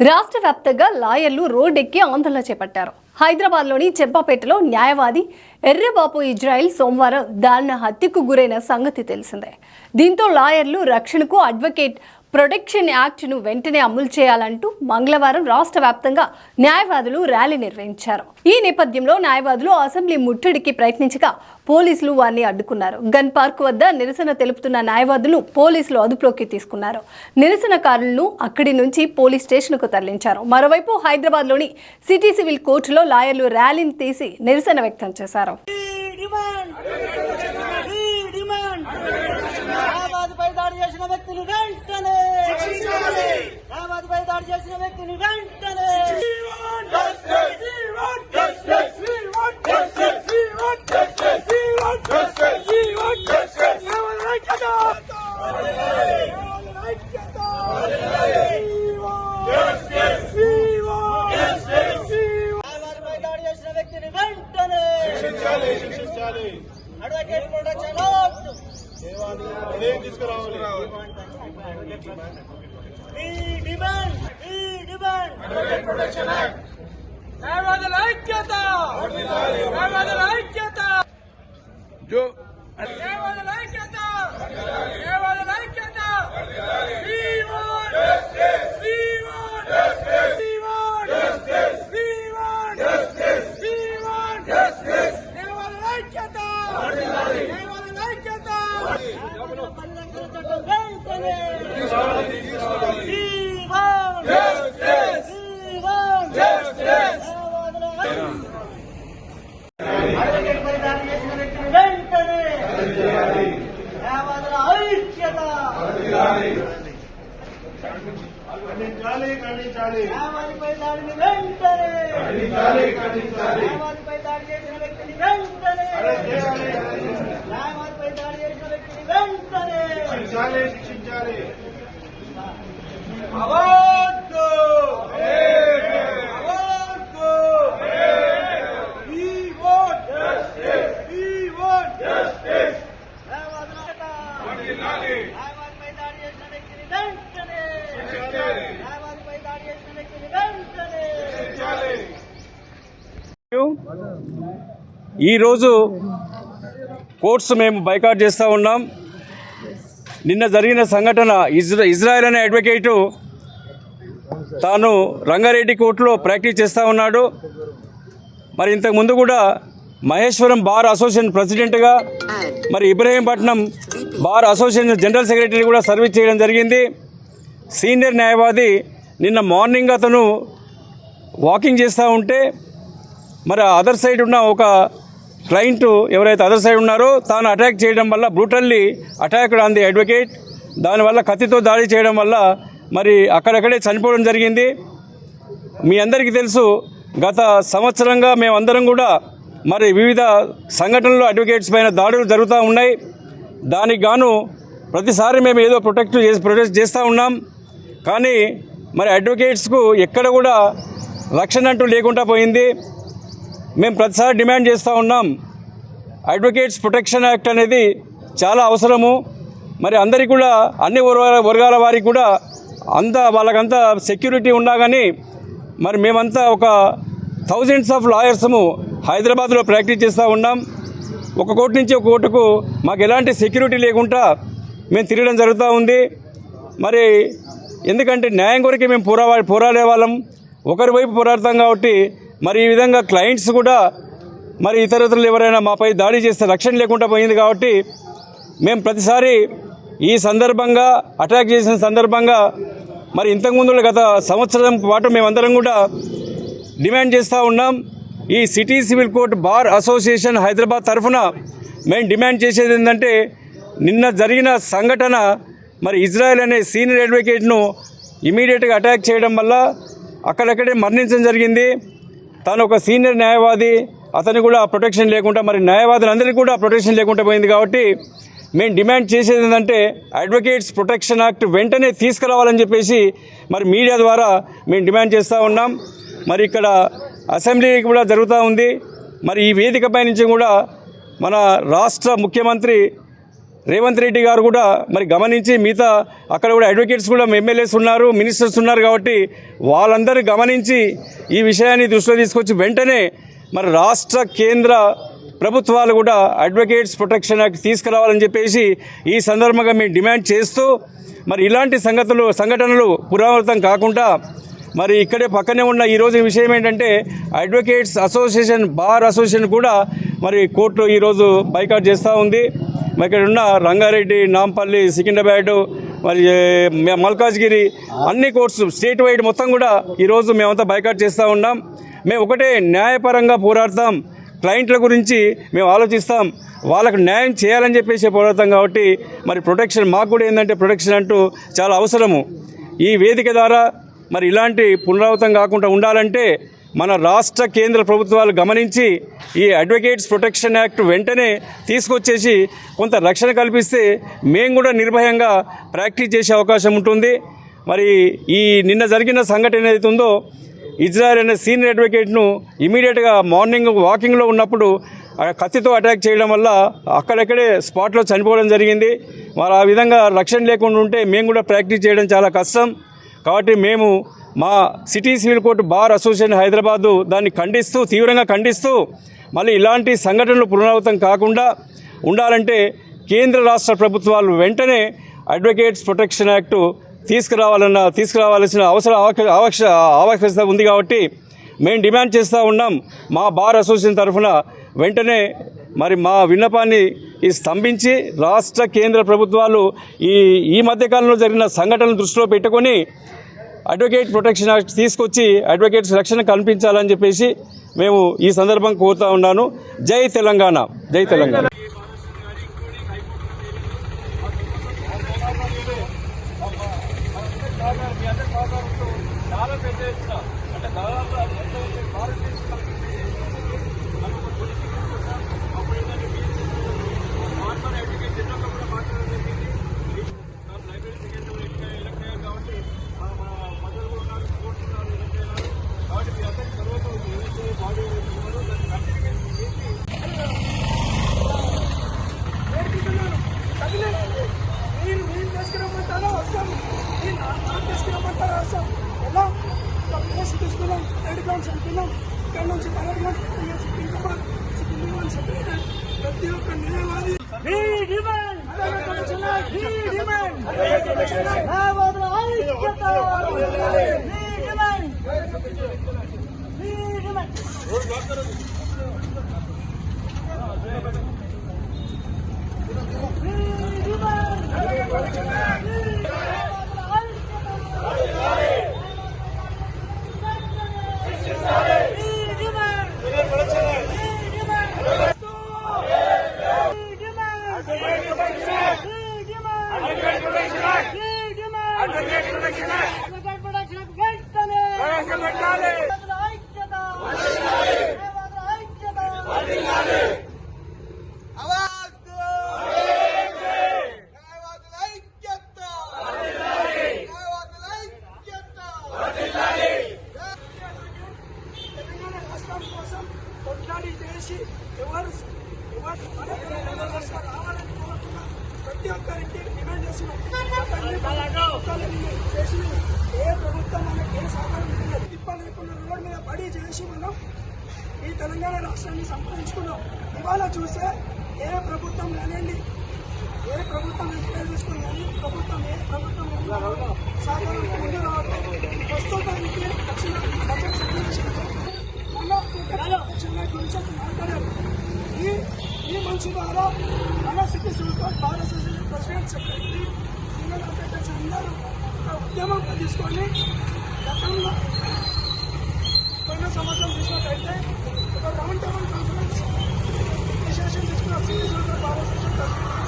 రాష్ట్ర వ్యాప్తంగా లాయర్లు రోడ్డెక్కి ఆందోళన చేపట్టారు. హైదరాబాద్లోని చెంపాపేటలో న్యాయవాది ఎర్రబాపు ఇజ్రాయిల్ సోమవారం దారుణ హత్యకు గురైన సంగతి తెలిసిందే. దీంతో లాయర్లు రక్షణకు అడ్వకేట్ ప్రొటెక్షన్ యాక్ట్ను వెంటనే అమలు చేయాలంటూ మంగళవారం రాష్ట్ర వ్యాప్తంగా న్యాయవాదులు ర్యాలీ నిర్వహించారు. ఈ నేపథ్యంలో న్యాయవాదులు అసెంబ్లీ ముట్టడికి ప్రయత్నించగా పోలీసులు వారిని అడ్డుకున్నారు. గన్ పార్క్ వద్ద నిరసన తెలుపుతున్న న్యాయవాదులను పోలీసులు అదుపులోకి తీసుకున్నారు. నిరసనకారులను అక్కడి నుంచి పోలీస్ స్టేషన్కు తరలించారు. మరోవైపు హైదరాబాద్లోని సిటీ సివిల్ కోర్టులో లాయర్లు ర్యాలీని తీసి నిరసన వ్యక్తం చేశారు. చేసిన వ్యక్తిని వెంటనే అహ్మదాబాద్ పై దాడి చేసిన వ్యక్తిని వెంటనే. Advocate protection act We demand, we demand. Advocate Protection Act. ನ್ಯಾಯವಾದದ ಐಕ್ಯತ ನ್ಯಾಯವಾದದ ಐಕ್ಯತ ಜೋ న్యాయవాదిపై దాడి చేసిన వ్యక్తిని వెంటనే న్యాయవాదిపై దాడి చేసిన వ్యక్తిని వెంటనే award award We want We want న్యాయవాదుల ఐక్యత. న్యాయవాదిపై దాడి చేసిన వ్యక్తిని వెంటనే న్యాయవాదిపై దాడి చేసిన వ్యక్తిని వెంటనే ఈరోజు కోర్ట్స్ మేము బైకాట్ చేస్తూ ఉన్నాం. నిన్న జరిగిన సంఘటన ఇజ్రా ఇజ్రాయెల్ అనే అడ్వకేటు తాను రంగారెడ్డి కోర్టులో ప్రాక్టీస్ చేస్తూ ఉన్నాడు. మరి ఇంతకుముందు కూడా మహేశ్వరం బార్ అసోసియేషన్ ప్రెసిడెంట్గా మరి Ibrahimpatnam bar association general secretary కూడా సర్వీస్ చేయడం జరిగింది. సీనియర్ న్యాయవాది నిన్న మార్నింగ్ అతను వాకింగ్ చేస్తూ ఉంటే మరి అదర్ సైడ్ ఉన్న ఒక క్లయింట్ ఎవరైతే అదర్ సైడ్ ఉన్నారో తాను అటాక్ చేయడం వల్ల brutally attacked on the advocate. దానివల్ల కత్తితో దాడి చేయడం వల్ల మరి అక్కడక్కడే చనిపోవడం జరిగింది. మీ అందరికీ తెలుసు గత సంవత్సరంగా మేమందరం కూడా మరి వివిధ సంఘటనలు అడ్వకేట్స్ పైన దాడులు జరుగుతూ ఉన్నాయి. దానికి గాను ప్రతిసారి మేము ఏదో ప్రొటెక్ట్ చేసి ప్రొటెక్ట్ చేస్తూ ఉన్నాం. కానీ మరి అడ్వకేట్స్కు ఎక్కడ కూడా రక్షణ అంటూ లేకుండా పోయింది. మేము ప్రతిసారి డిమాండ్ చేస్తూ ఉన్నాం. అడ్వకేట్స్ ప్రొటెక్షన్ యాక్ట్ అనేది చాలా అవసరము. మరి అందరికీ కూడా అన్ని వర్గాల వర్గాల వారికి కూడా అంతా వాళ్ళకంతా సెక్యూరిటీ ఉన్నా కానీ మరి మేమంతా ఒక థౌజండ్స్ ఆఫ్ లాయర్స్ము హైదరాబాద్లో ప్రాక్టీస్ చేస్తూ ఉన్నాం. ఒక కోర్టు నుంచి ఒక కోర్టుకు మాకు ఎలాంటి సెక్యూరిటీ లేకుండా మేము తిరగడం జరుగుతూ ఉంది. మరి ఎందుకంటే న్యాయం కొరకే మేము పోరా పోరాడే వాళ్ళం. ఒకరి వైపు పోరాడతాం కాబట్టి మరి ఈ విధంగా క్లయింట్స్ కూడా మరి ఇతరులు ఎవరైనా మాపై దాడి చేస్తే రక్షణ లేకుండా పోయింది కాబట్టి మేము ప్రతిసారి ఈ సందర్భంగా అటాక్ చేసిన సందర్భంగా మరి ఇంతకుముందు గత సంవత్సరం పాటు మేమందరం కూడా డిమాండ్ చేస్తూ ఉన్నాం. ఈ city civil court bar association Hyderabad తరఫున మేము డిమాండ్ చేసేది ఏంటంటే నిన్న జరిగిన సంఘటన మరి ఇజ్రాయెల్ అనే సీనియర్ అడ్వకేట్ను ఇమీడియట్గా అటాక్ చేయడం వల్ల అక్కడక్కడే మరణించడం జరిగింది. తాను ఒక సీనియర్ న్యాయవాది అతను కూడా ప్రొటెక్షన్ లేకుండా మరి న్యాయవాదులందరికీ కూడా ప్రొటెక్షన్ లేకుండా పోయింది కాబట్టి మేము డిమాండ్ చేసేది ఏంటంటే అడ్వకేట్స్ ప్రొటెక్షన్ యాక్ట్ వెంటనే తీసుకురావాలని చెప్పేసి మరి మీడియా ద్వారా మేము డిమాండ్ చేస్తూ ఉన్నాం. మరి ఇక్కడ అసెంబ్లీ కూడా జరుగుతూ ఉంది. మరి ఈ వేదికపై నుంచి కూడా మన రాష్ట్ర ముఖ్యమంత్రి రేవంత్ రెడ్డి గారు కూడా మరి గమనించి మిగతా అక్కడ కూడా అడ్వకేట్స్ కూడా ఎమ్మెల్యేస్ ఉన్నారు మినిస్టర్స్ ఉన్నారు కాబట్టి వాళ్ళందరూ గమనించి ఈ విషయాన్ని దృష్టిలో తీసుకొచ్చి వెంటనే మరి రాష్ట్ర కేంద్ర ప్రభుత్వాలు కూడా అడ్వకేట్స్ ప్రొటెక్షన్ యాక్ట్ తీసుకురావాలని చెప్పేసి ఈ సందర్భంగా మేము డిమాండ్ చేస్తూ మరి ఇలాంటి సంగతులు సంఘటనలు పునరావృతం కాకుండా మరి ఇక్కడే పక్కనే ఉన్న ఈరోజు విషయం ఏంటంటే అడ్వకేట్స్ అసోసియేషన్ బార్ అసోసియేషన్ కూడా మరి కోర్టు ఈరోజు బైకాట్ చేస్తూ ఉంది. మరి ఇక్కడ ఉన్న రంగారెడ్డి నాంపల్లి సికింద్రాబాద్ మరి మల్కాజ్గిరి అన్ని కోర్సు స్టేట్ వైడ్ మొత్తం కూడా ఈరోజు మేమంతా బైకాట్ చేస్తూ ఉన్నాం. మేము ఒకటే న్యాయపరంగా పోరాడతాం. క్లయింట్ల గురించి మేము ఆలోచిస్తాం. వాళ్ళకు న్యాయం చేయాలని చెప్పేసి పోరాడతాం కాబట్టి మరి ప్రొటెక్షన్ మాకు కూడా ఏంటంటే ప్రొటెక్షన్ అంటూ చాలా అవసరము. ఈ వేదిక ద్వారా మరి ఇలాంటి పునరావృతం కాకుండా ఉండాలంటే మన రాష్ట్ర కేంద్ర ప్రభుత్వాలు గమనించి ఈ అడ్వకేట్స్ ప్రొటెక్షన్ యాక్ట్ వెంటనే తీసుకొచ్చేసి కొంత రక్షణ కల్పిస్తే మేము కూడా నిర్భయంగా ప్రాక్టీస్ చేసే అవకాశం ఉంటుంది. మరి ఈ నిన్న జరిగిన సంఘటన ఏదైతే ఉందో ఇజ్రాయెల్ అనే సీనియర్ అడ్వకేట్ను ఇమీడియట్గా మార్నింగ్ వాకింగ్లో ఉన్నప్పుడు ఆ కత్తితో అటాక్ చేయడం వల్ల అక్కడక్కడే స్పాట్లో చనిపోవడం జరిగింది. మరి ఆ విధంగా రక్షణ లేకుండా ఉంటే మేము కూడా ప్రాక్టీస్ చేయడం చాలా కష్టం. కాబట్టి మేము మా city civil court bar association Hyderabad దాన్ని ఖండిస్తూ తీవ్రంగా ఖండిస్తూ మళ్ళీ ఇలాంటి సంఘటనలు పునరావృతం కాకుండా ఉండాలంటే కేంద్ర రాష్ట్ర ప్రభుత్వాలు వెంటనే అడ్వకేట్స్ ప్రొటెక్షన్ యాక్టు తీసుకురావాలన్న తీసుకురావాల్సిన అవసరం ఆవక్ష ఆవశ్య ఆవశ్యకత ఉంది కాబట్టి మేము డిమాండ్ చేస్తూ ఉన్నాం. మా బార్ అసోసియేషన్ తరఫున వెంటనే మరి మా విన్నపాన్ని ఈ స్తంభించి రాష్ట్ర కేంద్ర ప్రభుత్వాలు ఈ ఈ మధ్యకాలంలో జరిగిన సంఘటనలు దృష్టిలో పెట్టుకొని అడ్వకేట్ ప్రొటెక్షన్ యాక్ట్ తీసుకొచ్చి అడ్వకేట్స్ రక్షణ కల్పించాలని చెప్పేసి మేము ఈ సందర్భం కోరుతా ఉన్నాను. జై తెలంగాణ. జై తెలంగాణ చాలా పెద్ద ఎత్తున అంటే దాదాపు అది ఎంత ఉంది? భారతదేశంలో మనం ఒక పొలిటికల్ కోసం అప్పుడు ఏంటంటే నార్మల్ ఎడ్యుకేట్ జనరల్గా కూడా మాట్లాడడం జరిగింది నా లైబ్రరీ సెక్రటరీ ఎలక్ట్ అయ్యారు కాబట్టి మన మన మధ్యలో కూడా ఉన్నారు స్పోర్ట్స్ ఉన్నారు ఎలక్ట్ అయ్యారు కాబట్టి మీ అందరికీ తర్వాత ఏదైతే బాడీ ఉన్నారు దాన్ని కంటిన్యూ చేసి మీరు మీరు తీసుకురమ్మంటారా వస్తాం మీరు నాకు తీసుకురమ్మంటారా వస్తాం ఎలా ప్లేస్ తీసుకున్నాం రెడ్ గ్రౌండ్స్ అనుకున్నాం ఇక్కడ నుంచి colour grounds Secunderabad Secunderabad secretary ప్రతి ఒక్క న్యాయవాది న్యాయవాదుల కొట్లాడి చేసి ఎవరు ఎవరు రావాలని ప్రతి ఒక్కరికి డిమాండ్ చేస్తున్నాం ఒక్కరిని చేసి ఏ ప్రభుత్వం మనకి ఏ సహకారం ఇవ్వలేదు. తిప్ప రోడ్డు మీద పడి చేసి మనం ఈ తెలంగాణ రాష్ట్రాన్ని సంపాదించుకున్నాం. ఇవాళ చూస్తే ఏ ప్రభుత్వం కానివ్వండి ఏ ప్రభుత్వం ఎక్కడ కానీ ప్రభుత్వం ఏ ప్రభుత్వం సహకారానికి ముందు రావట్లేదు. ప్రస్తుతానికి దక్షిణ బడ్జెట్ సన్నివేశంలో గురించి మాట్లాడారు ఈ ఈ మనిషి ద్వారా మనస్థితి సుల్తాన్ భారత ప్రెసిడెంట్ సెక్రటరీ సింగల్ అంబేద్కర్స్ అందరూ ఉద్యమంగా తీసుకొని గతంలో పోయిన సంవత్సరం చూసినట్టయితే ఒక రౌండ్ టేబుల్ కాన్ఫరెన్స్ డిసిషన్ తీసుకున్న సిటీ సుల్తాన్ భారత ప్రెసిడెంట్